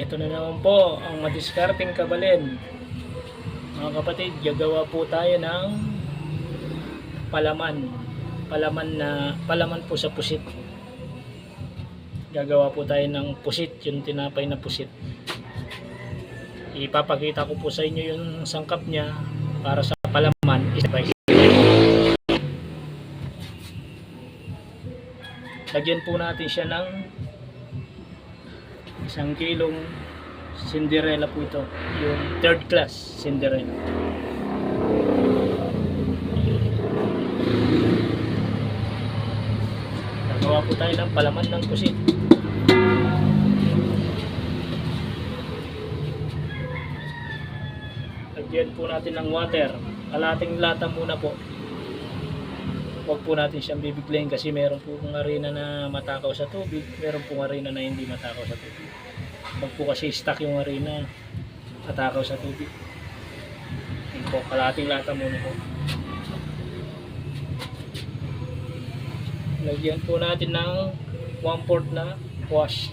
Ito na naman po ang madiskarting kabalin. Mga kapatid, gagawa po tayo ng palaman. Palaman na palaman po sa pusit. Gagawa po tayo ng pusit, yung tinapay na pusit. Ipapakita ko po sa inyo yung sangkap niya para sa palaman. Step by. Lagyan po natin siya ng isang kilong Cinderella po ito. Yung third class Cinderella. Nagawa po tayo ng palaman ng pusit. Lagyan po natin ng water. Kalating lata muna po. Huwag po natin siyang bibiglayin kasi meron po kong arena na matakaw sa tubig. Meron pong arena na hindi matakaw sa tubig. Huwag po kasi stuck yung arena matakaw sa tubig. Yun po, kalating lata muna po. Lagyan po natin ng 1 na wash.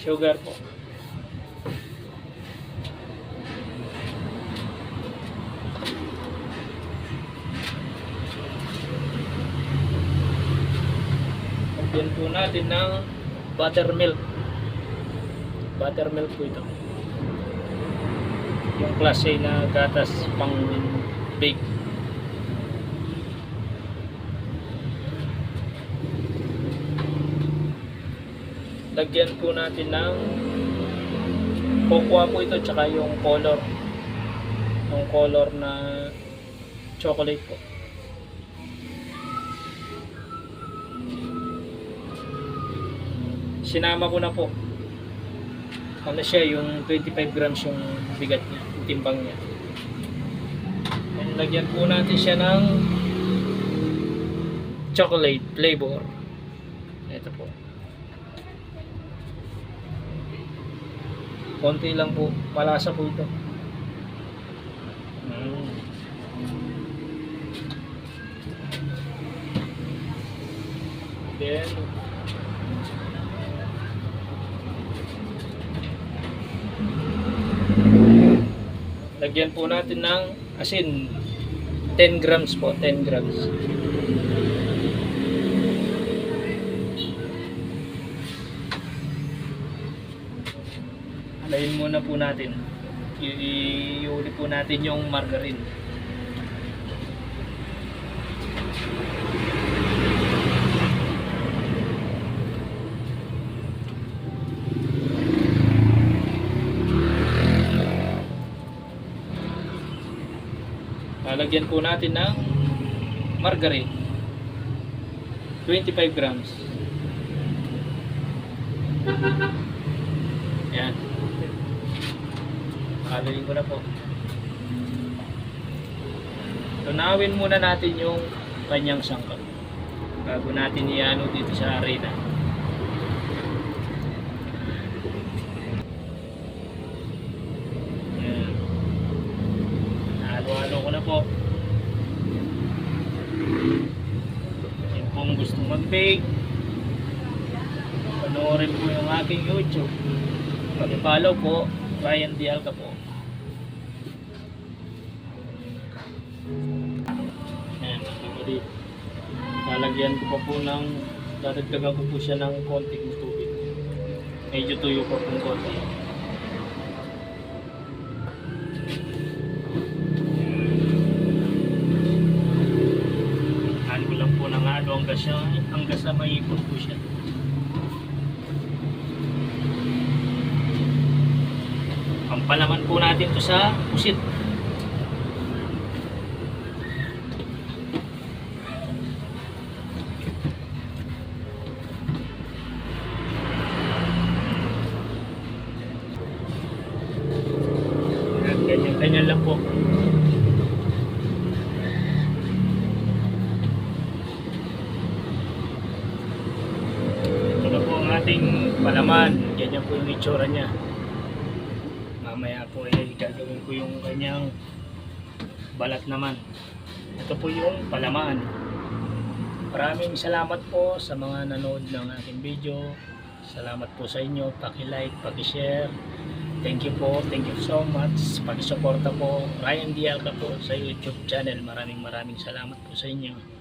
Sugar po. Lagyan po natin ng buttermilk. Buttermilk po ito. Yung klase na gatas pang bake. Lagyan po natin ng cocoa po ito tsaka yung color. Yung color na chocolate po. Sinama ko na po. Ano siya yung 25 grams yung bigat niya yung timbang niya. And lagyan po natin siya ng chocolate flavor. Ito po. Konti lang po. Malasa po ito. Mm. then Lagyan po natin ng asin. 10 grams po, 10 grams. Alayin muna po natin. Iuli po natin yung margarine. Lalagyan po natin ng margarine. 25 grams. Yan. Haluin ko na po. Tunawin muna natin yung kanyang sangkap. Bago natin iano dito sa arena. Yan. Halo-halo ko na po. Yung kung gusto mag-bake, panoorin po yung aking YouTube. Pag-follow po, Ryan Dialca po. Ayan, nakakali. Lalagyan ko pa po ng, dadagdagan ko po siya ng konting tubig. Medyo tuyo pa po konti. Sa, hanggang sa maipon po siya. Pampalaman po natin to sa pusit. Ganyan-ganyan lang po. Ito ating palaman. Ganyan po yung itsura niya. Mamaya po ay gagawin ko yung kanyang balat naman. Ito po yung palaman. Maraming salamat po sa mga nanood ng aking video. Salamat po sa inyo. Paki-like, paki-share. Thank you po. Thank you so much. Paki-suporta po. Ryan Dialca po sa YouTube channel. Maraming maraming salamat po sa inyo.